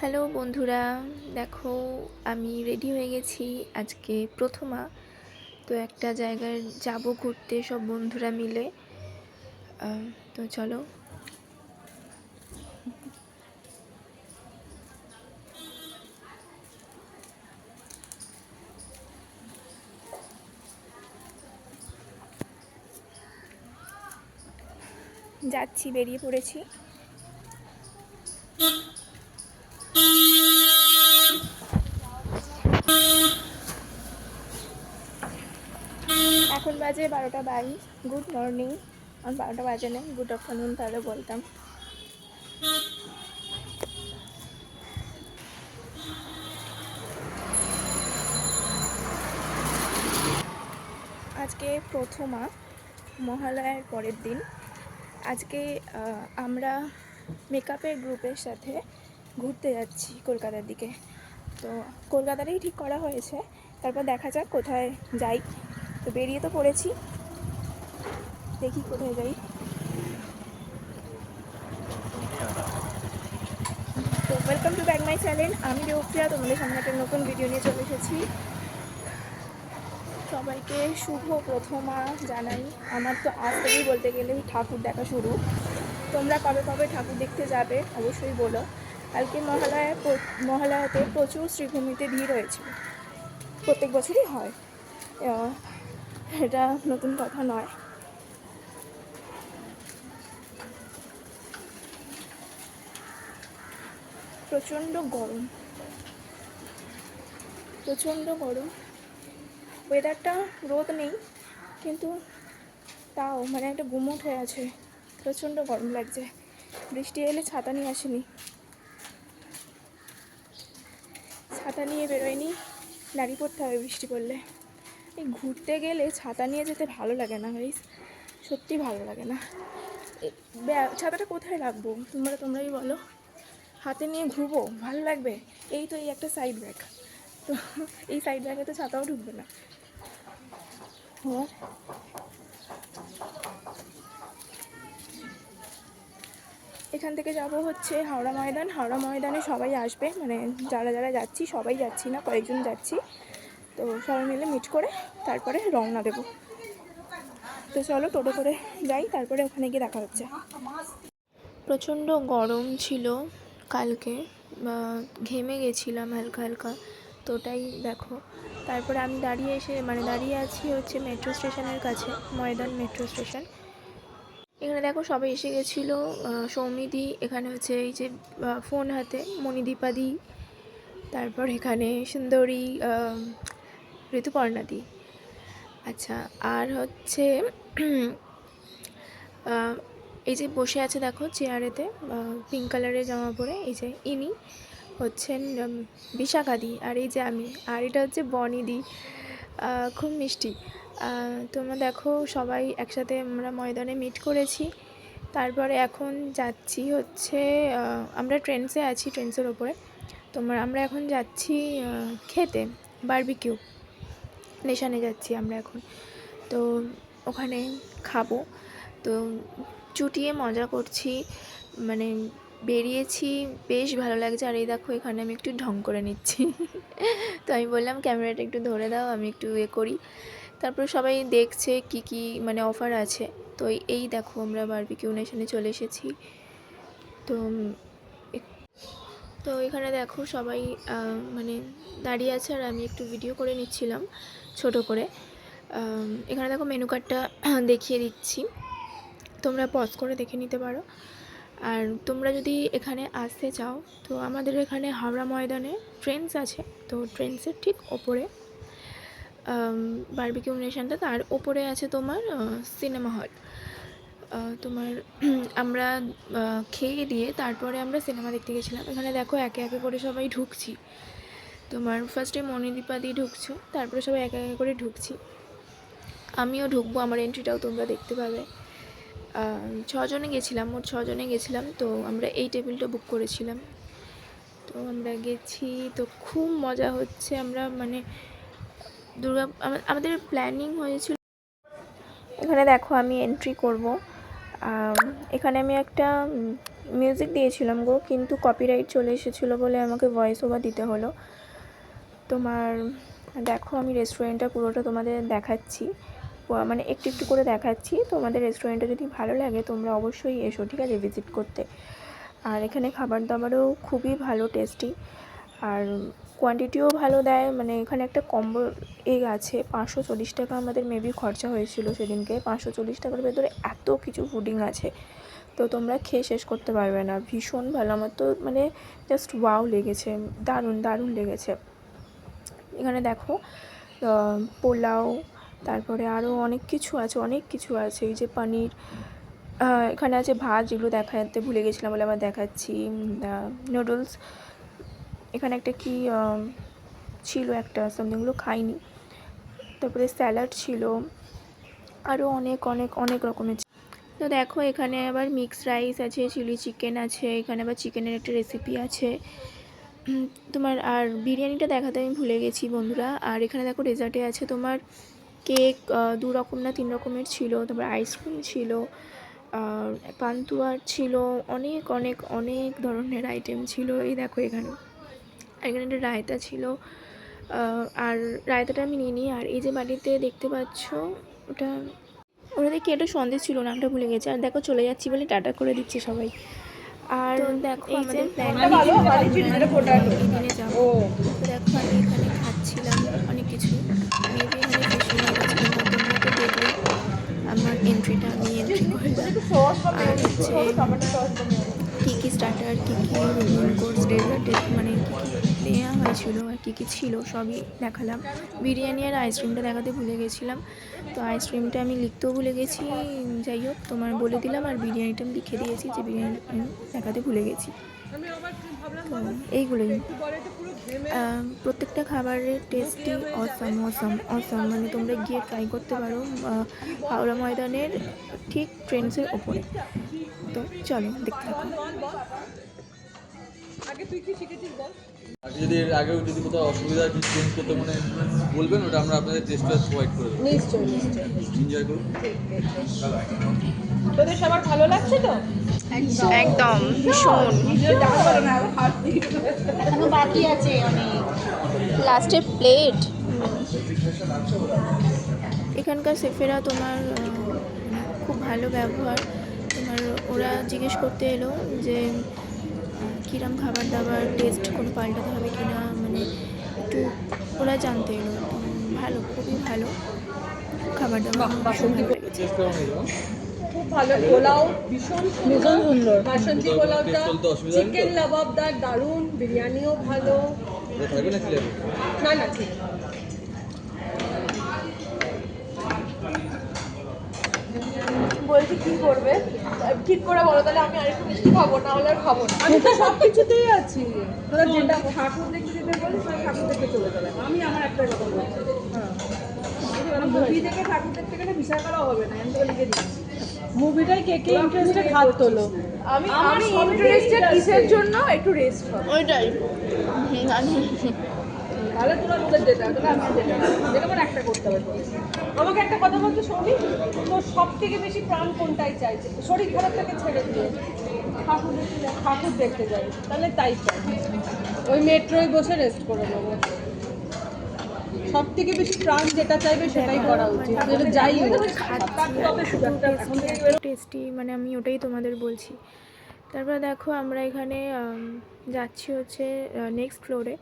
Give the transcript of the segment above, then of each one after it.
Hello বন্ধুরা, দেখো আমি রেডি হয়ে গেছি আজকে প্রথমা। তো একটা জায়গায় যাব ঘুরতে সব বন্ধুরা মিলে। তো চলো। যাচ্ছি, বেরিয়ে পড়েছি। এখন বাজে বারোটা বাইশ। গুড মর্নিং আমার বারোটা বাজে নেই গুড আফটারনুন তাহলে বলতাম। আজকে প্রথমা মহালয়ার পরের দিন। আজকে আমরা মেকআপের গ্রুপের সাথে ঘুরতে যাচ্ছি কলকাতার দিকে। তো কলকাতাতেই ঠিক করা হয়েছে। তারপর দেখা যাক কোথায় যাই। তো বেরিয়ে তো পড়েছি। দেখি কোথায় যাই। তো welcome to back my channel আমি দেবপ্রিয়া তোমাদের সামনে একটা নতুন ভিডিও নিয়ে চলে এসেছি। সবাইকে শুভ প্রথমা জানাই। আমার তো আজ থেকেই বলতে গেলে ঠাকুর দেখা শুরু। তোমরা কবে কবে ঠাকুর দেখতে যাবে, অবশ্যই বলো। কালকে মহালয়া মহালয়াতে প্রচুর শ্রীভূমিতে ভিড় হয়েছিল। প্রত্যেক বছরই হয়। এটা নতুন কথা নয়। প্রচণ্ড গরম। প্রচণ্ড গরম। ওয়েদারটা রোদ নেই, কিন্তু তাও মানে একটা গুমোট হয়ে আছে। প্রচণ্ড গরম লাগছে। বৃষ্টি এলে ছাতা নিয়ে আসেনি। ছাতা নিয়ে বেরোয়নি। দাঁড়িয়ে পড়তে হবে বৃষ্টি পড়লে। এই ঘুরতে গেলে ছাতা নিয়ে যেতে ভালো লাগে না ভাই সত্যি ভালো লাগে না। ছাতাটা কোথায় রাখব? তোমরা তোমরাই বলো। হাতে নিয়ে ঘুরবো? ভালো লাগবে? এই তো এই একটা সাইড ব্যাগ তো এই সাইড ব্যাগে তো ছাতাও ঢুকবে না। এখান থেকে যাব হচ্ছে হাওড়া ময়দান। হাওড়া ময়দানে সবাই আসবে। মানে যারা যারা যাচ্ছি, সবাই যাচ্ছি না, কয়েকজন যাচ্ছি। তো সবাই মিলে মিট করে তারপরে রওনা দেবো। তো চলো টোটো করে যাই, তারপরে ওখানে গিয়ে দেখা হচ্ছে। প্রচণ্ড গরম ছিল কালকে ঘেমে গেছিলাম হালকা হালকা, তো ওটাই দেখো। তারপরে আমি দাঁড়িয়ে এসে মানে দাঁড়িয়ে আছি হচ্ছে মেট্রো স্টেশনের কাছে, ময়দান মেট্রো স্টেশন। এখানে দেখো সবাই এসে গেছিল সৌমিদি, এখানে হচ্ছে এই যে ফোন হাতে, মণিদীপাদি, তারপর এখানে সুন্দরী ঋতুপর্ণাদি আচ্ছা আর হচ্ছে এই যে বসে আছে দেখো চেয়ারেতে পিঙ্ক কালারের জামা পরে, এই যে ইনি হচ্ছেন বিশাখাদি আর এই যে আমি, আর এটা হচ্ছে বনিদি খুব মিষ্টি। তোমরা দেখো সবাই একসাথে আমরা ময়দানে মিট করেছি। তারপরে এখন যাচ্ছি হচ্ছে আমরা ট্রেন্সে আছি ট্রেন্সের ওপরে। তোমরা, আমরা এখন যাচ্ছি খেতে বারবিকিউ নেশানে যাচ্ছি আমরা এখন। তো ওখানে খাব। তো চুটিয়ে মজা করছি। মানে বেরিয়েছি, বেশ ভালো লাগছে। আর এই দেখো, এখানে আমি একটু ঢং করে নিচ্ছি। তো আমি বললাম, ক্যামেরাটা একটু ধরে দাও, আমি একটু এ করি। তারপর সবাই দেখছে কি কি মানে অফার আছে। তো এই- দেখো, আমরা বারবিকিউ নেশনে চলে এসেছি। তো তো এখানে দেখো সবাই মানে দাঁড়িয়ে আছে আর আমি একটু ভিডিও করে নিচ্ছিলাম, ছোট করে। এখানে দেখো মেনু কার্ডটা দেখিয়ে দিচ্ছি। তোমরা পজ করে দেখে নিতে পারো। আর তোমরা যদি এখানে আসতে চাও, তো আমাদের এখানে হাওড়া ময়দানে ট্রেন্স আছে। তো ট্রেন্সের ঠিক ওপরে বারবিকিউ নেশনটা তার ওপরে আছে তোমার সিনেমা হল তোমার, আমরা খেয়ে দিয়ে তারপরে আমরা সিনেমা দেখতে গেছিলাম। এখানে দেখো একে একে করে সবাই ঢুকছি। তোমার ফার্স্টে মণিদীপা দিয়ে ঢুকছো, তারপরে সবাই একে একে করে ঢুকছি। আমিও ঢুকবো, আমার এন্ট্রিটাও তোমরা দেখতে পাবে। ছজনে গেছিলাম, মোট ছজনে গেছিলাম, তো আমরা এই টেবিলটা বুক করেছিলাম। তো আমরা গেছি, তো খুব মজা হচ্ছে আমরা মানে দুর্গা আমাদের প্ল্যানিং হয়েছিল। এখানে দেখো আমি এন্ট্রি করব। এখানে আমি একটা মিউজিক দিয়েছিলাম গো, কিন্তু কপিরাইট চলে এসেছিল বলে আমাকে ভয়েস ওভার দিতে হলো। তোমার, দেখো আমি রেস্টুরেন্টটা পুরোটা তোমাদের দেখাচ্ছি। মানে একটু একটু করে দেখাচ্ছি। তোমাদের রেস্টুরেন্টটা যদি ভালো লাগে, তোমরা অবশ্যই এসো, ঠিক আছে? ভিজিট করতে। আর এখানে খাবার দাবারও খুবই ভালো টেস্টি আর কোয়ান্টিটিও ভালো দেয়। মানে এখানে একটা কম্বো এগ আছে, পাঁচশো চল্লিশ টাকা আমাদের মেবি খরচা হয়েছিল সেদিনকে। পাঁচশো চল্লিশ টাকার ভেতরে এত কিছু ফুডিং আছে। তো তোমরা খেয়ে শেষ করতে পারবে না। ভীষণ ভালো। আমার তো মানে জাস্ট ওয়াও লেগেছে। দারুণ দারুণ লেগেছে। এখানে দেখো পোলাও, তারপরে আরও অনেক কিছু আছে, অনেক কিছু আছে। এই যে পনির এখানে আছে ভাত, যেগুলো দেখাতে ভুলে গেছিলাম বলে আবার দেখাচ্ছি। নুডলস এখানে একটা কি ছিল একটা সামথিংগুলো খাইনি। তারপরে স্যালাড ছিল। আরও অনেক অনেক অনেক রকমের তো দেখো, এখানে আবার মিক্স রাইস আছে চিলি চিকেন আছে, এখানে আবার চিকেনের একটা রেসিপি আছে। তোমার, আর বিরিয়ানিটা দেখাতে আমি ভুলে গেছি বন্ধুরা। আর এখানে দেখো ডেজার্টে আছে তোমার কেক দু রকম না, তিন রকমের ছিল। তারপর আইসক্রিম ছিল পান্তুয়ার ছিল, অনেক অনেক অনেক ধরনের আইটেম ছিল। এই দেখো এখানে। এখানে একটা রায়তা ছিল। আর রায়তাটা আমি নিয়ে নিই। আর এই যে বাড়িতে দেখতে পাচ্ছ ওটা ওটা দেখি একটা সন্দেশ ছিল নামটা ভুলে গেছে। আর দেখো চলে যাচ্ছি বলে টাটা করে দিচ্ছে সবাই। আর দেখো আমাদের দিনে যাব? দেখো আমি এখানে খাচ্ছিলাম অনেক কিছু। মেবি এখানে বেশি গেছিলাম তোমরা তো দেখলে আমার এন্ট্রিটা আমি এন্ট্রি করলাম আর হচ্ছে কী কী স্টার্টার কী কী মেন কোর্স ডেজার্ট মানে কী কী নেওয়া হয়েছিল আর কী কী ছিল সবই দেখালাম। বিরিয়ানি আর আইসক্রিমটা দেখাতে ভুলে গেছিলাম। তো আইসক্রিমটা আমি লিখতেও ভুলে গেছি। যাই হোক, তোমার বলে দিলাম আর বিরিয়ানিটা আমি লিখে দিয়েছি যে বিরিয়ানি দেখাতে ভুলে গেছি। এইগুলোই। প্রত্যেকটা খাবারের টেস্টই অসম অসম অসম মানে তোমরা গিয়ে ট্রাই করতে পারো। হাওড়া ময়দানের ঠিক ট্রেন্ডসের ওপরে। তো চলো, দেখতে থাকো। আর যদি এর আগেও যদি কোথাও অসুবিধা কিছু চেঞ্জ করতে মানে বলবেন ওটা আমরা আপনাদের টেস্টটা প্রোভাইড করে দেবো। নিশ্চয়ই নিশ্চয়ই। এনজয় করুন তোদের সবার ভালো লাগছে তো? একদম। ভীষণ। বাকি আছে অনেক। লাস্টের প্লেট এখানকার সেফেরা তোমার খুব ভালো ব্যবহার। তোমার ওরা জিজ্ঞেস করতে এলো যে কিরম খাবার দাবার টেস্ট কোনো পাল্টাতে হবে কি না মানে একটু ওরা জানতে এলো। ভালো খুবই ভালো খাবার দাবার ভীষণ ভালো লেগেছে। ভালো পোলাও ভীষণ ভীষণ সুন্দর। বাসন্তী পোলাওটা চিকেন লাবাবদার দারুণ বিরিয়ানিও ভালো। না না না ঠিক। বলছি কি করবে? ঠিক করে বলো তাহলে আমি আরেকটু মিষ্টি খাব না হলে আর খাব না। আমি তো সব কিছুতেই আছি। তোরা যেটা ঠাকুর দেখতে যেতে বলিস আমি ঠাকুর দেখতে চলে যাবে। আমি আমার একটা কথা বলছি। হ্যাঁ। মুভি দেখে ঠাকুর দেখতে গেলে বিচার করা হবে না আমি তোকে লিখে দিচ্ছি মুভিটাই কে কে ইন্টারেস্টেড হাত তোলো? আমি আমি ইন্টারেস্টেড কিসের জন্য একটু রেস্ট হবে। ওইটাই। তাহলে তোরা তোদের হবে, তাহলে আমার যেটা আমার একটা করতে হবে তোর। আমাকে একটা কথা বলতে শোনি তোর সব থেকে বেশি প্রাণ কোনটাই চাইছে? শরীর খারাপ থেকে ছেড়ে দিয়ে ঠাকুর ঠাকুর দেখতে যাই, তাহলে তাই চাই। ওই মেট্রোয় বসে রেস্ট করে নেব। সব থেকে বেশি প্রাণ যেটা চাইবে সেটাই করা উচিত। যাই হোক টেস্টি মানে আমি ওটাই তোমাদের বলছি। তারপর দেখো আমরা এখানে যাচ্ছি হচ্ছে নেক্সট ফ্লোরে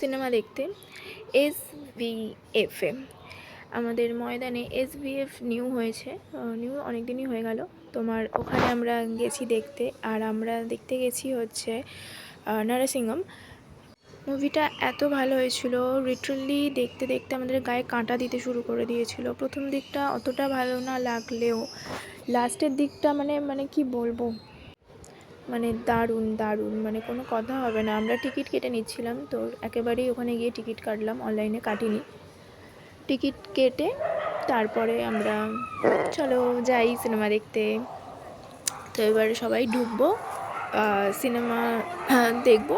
সিনেমা দেখতে এস এ। আমাদের ময়দানে এস নিউ হয়েছে নিউ অনেক দিনই হয়ে গেল। তোমার ওখানে আমরা গেছি দেখতে, আর আমরা দেখতে গেছি হচ্ছে নরসিংহম। মুভিটা এত ভালো হয়েছিল লিটারালি দেখতে দেখতে আমাদের গায়ে কাঁটা দিতে শুরু করে দিয়েছিল। প্রথম দিকটা অতটা ভালো না লাগলেও লাস্টের দিকটা মানে মানে কি বলব? মানে দারুণ দারুণ মানে কোনো কথা হবে না। আমরা টিকিট কেটে নিচ্ছিলাম, তো একেবারেই ওখানে গিয়ে টিকিট কাটলাম, অনলাইনে কাটিনি। টিকিট কেটে তারপরে আমরা, চলো যাই সিনেমা দেখতে। তো এবারে সবাই ঢুকবো সিনেমা দেখব।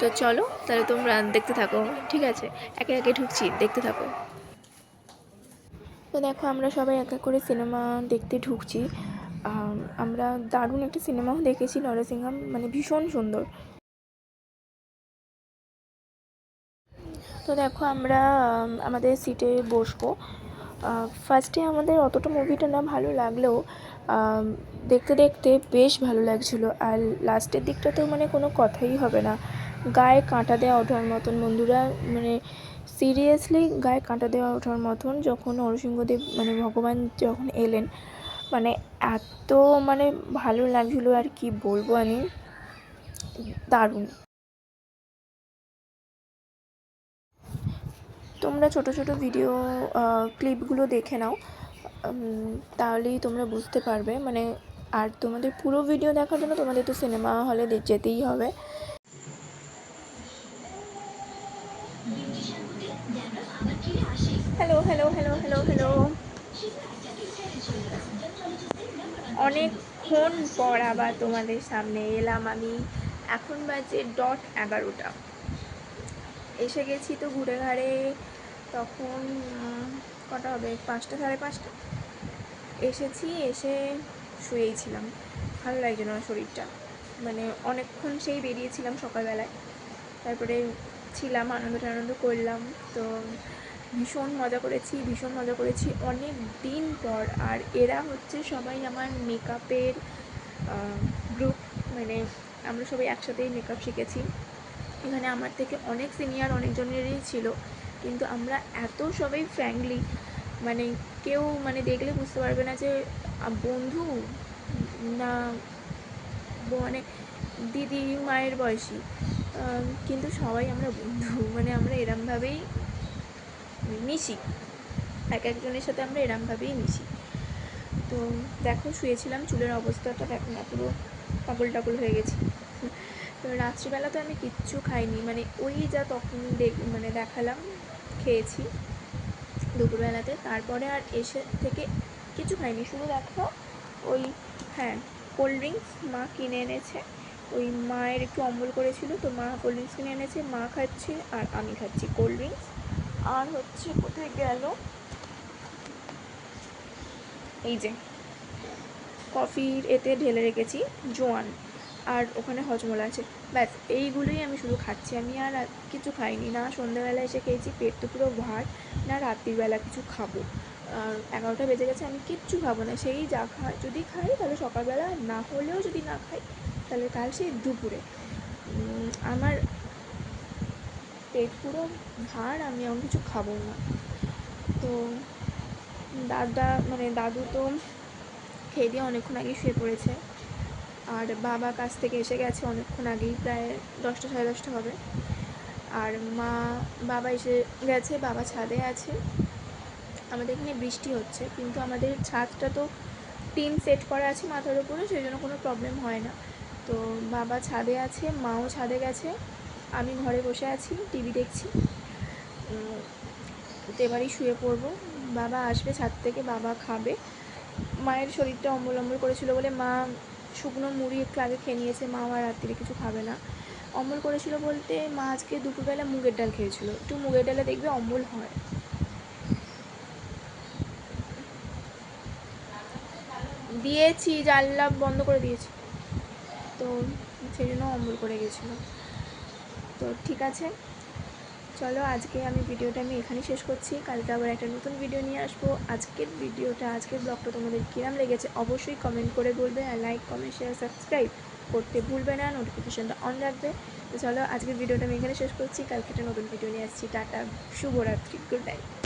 তো চলো, তাহলে তোমরা দেখতে থাকো, ঠিক আছে? একে একে ঢুকছি, দেখতে থাকো। তো দেখো, আমরা সবাই এক এক করে সিনেমা দেখতে ঢুকছি। আমরা দারুণ একটা সিনেমাও দেখেছি নরসিংহাম মানে ভীষণ সুন্দর। তো দেখো আমরা আমাদের সিটে বসবো। ফার্স্টে আমাদের অতটা মুভিটা না ভালো লাগলেও দেখতে দেখতে বেশ ভালো লাগছিল। আর লাস্টের দিকটা তো মানে কোনো কথাই হবে না। গায়ে কাঁটা দেওয়া ওঠার মতন বন্ধুরা মানে সিরিয়াসলি গায়ে কাঁটা দেওয়া ওঠার মতন যখন নরসিংহদেব মানে ভগবান যখন এলেন মানে এত মানে ভালো লাগছিল আর কি বলব আমি। দারুণ। তোমরা ছোট ছোট ভিডিও ক্লিপগুলো দেখে নাও। তাহলেই তোমরা বুঝতে পারবে। মানে আর তোমাদের পুরো ভিডিও দেখার জন্য তোমাদের তো সিনেমা হলে যেতেই হবে। অনেকক্ষণ পর আবার তোমাদের সামনে এলাম আমি। এখন বাজে ডট এগারোটা। এসে গেছি তো ঘুরে ঘাড়ে তখন কটা হবে? পাঁচটা, সাড়ে পাঁচটা। এসেছি, এসে শুয়েই ছিলাম। ভালো লাগছে না শরীরটা। মানে অনেকক্ষণ সেই বেরিয়েছিলাম সকালবেলায়। তারপরে ছিলাম আনন্দ টানন্দ করলাম। তো ভীষণ মজা করেছি, ভীষণ মজা করেছি। অনেক দিন পর আর এরা হচ্ছে সবাই আমার মেকআপের গ্রুপ মানে আমরা সবাই একসাথেই মেকআপ শিখেছি। এখানে আমার থেকে অনেক সিনিয়র অনেকজনেরই ছিল। কিন্তু আমরা এত সবাই ফ্র্যাঙ্কলি মানে কেউ মানে দেখলে বুঝতে পারবে না যে বন্ধু না মানে দিদি, মায়ের বয়সী। কিন্তু সবাই আমরা বন্ধু। মানে আমরা এরমভাবেই মিশি। এক একজনের সাথে আমরা এরমভাবেই মিশি। তো দেখো, শুয়েছিলাম, চুলের অবস্থাটা দেখো না, পুরো পাগল টাগল হয়ে গেছি। তো রাত্রিবেলা তো আমি কিচ্ছু খাইনি মানে ওই যা তখন মানে দেখালাম, খেয়েছি দুপুরবেলাতে। তারপরে আর এসে থেকে কিছু খাইনি, শুধু দেখো ওই হ্যাঁ কোল্ড ড্রিঙ্কস মা কিনে এনেছে। ওই মায়ের একটু অম্বল করেছিল, তো মা কোল্ড ড্রিঙ্কস কিনে এনেছে, মা খাচ্ছে আর আমি খাচ্ছি কোল্ড ড্রিঙ্কস আর হচ্ছে কোথায় গেল? এই যে, কফির এতে ঢেলে রেখেছি, জোয়ান। আর ওখানে হজমলা আছে। ব্যাস, এইগুলোই আমি শুধু খাচ্ছি। আমি আর কিছু খাইনি। না সন্ধ্যাবেলা এসে খেয়েছি, পেট তো পুরো ভার, না রাত্রিবেলা কিছু খাব। আর এগারোটা বেজে গেছে, আমি কিচ্ছু খাব না। সেই যা খাই, যদি খাই তাহলে সকালবেলা, না হলেও যদি না খাই তাহলে কাল সেই দুপুরে। আমার পেট পুরো ভার, আমি এমন কিছু খাব না। তো দাদা মানে দাদু তো খেয়ে দিয়ে অনেকক্ষণ আগে শুয়ে পড়েছে। আর বাবা কাছ থেকে এসে গেছে অনেকক্ষণ আগেই, প্রায় দশটা, সাড়ে দশটা হবে। আর মা, বাবা এসে গেছে, বাবা ছাদে আছে। আমাদের এখানে বৃষ্টি হচ্ছে, কিন্তু আমাদের ছাদটা তো টিন সেট করা আছে মাথার উপরে, সেই জন্য কোনো প্রবলেম হয় না। তো বাবা ছাদে আছে, মাও ছাদে গেছে। আমি ঘরে বসে আছি, টিভি দেখছি। তো এবারেই শুয়ে পড়ব। বাবা আসবে ছাদ থেকে, বাবা খাবে। মায়ের শরীরটা অম্বল অম্বল করেছিল বলে মা শুকনো মুড়ি একটু আগে খেয়ে নিয়েছে। মা আর রাত্রিরে কিছু খাবে না। অম্বল করেছিল বলতে মা আজকে দুপুরবেলা মুগের ডাল খেয়েছিল। একটু মুগের ডালে দেখবে অম্বল হয়। দিয়েছি, জানলা বন্ধ করে দিয়েছি। তো সেই জন্য অম্বল করে গেছিল। তো ঠিক আছে। চলো আজকে আমি ভিডিওটা আমি এখানেই শেষ করছি। কালকে আবার একটা নতুন ভিডিও নিয়ে আসব। আজকের ভিডিওটা, আজকের ব্লগটা তোমাদের কিরাম লেগেছে অবশ্যই কমেন্ট করে বলবে আর লাইক কমেন্ট শেয়ার সাবস্ক্রাইব করতে ভুলবে না। নোটিফিকেশানটা অন রাখবে। তো চলো আজকের ভিডিওটা আমি এখানে শেষ করছি। কালকে একটা নতুন ভিডিও নিয়ে আসছি। টাটা, শুভরাত্রি গুড নাইট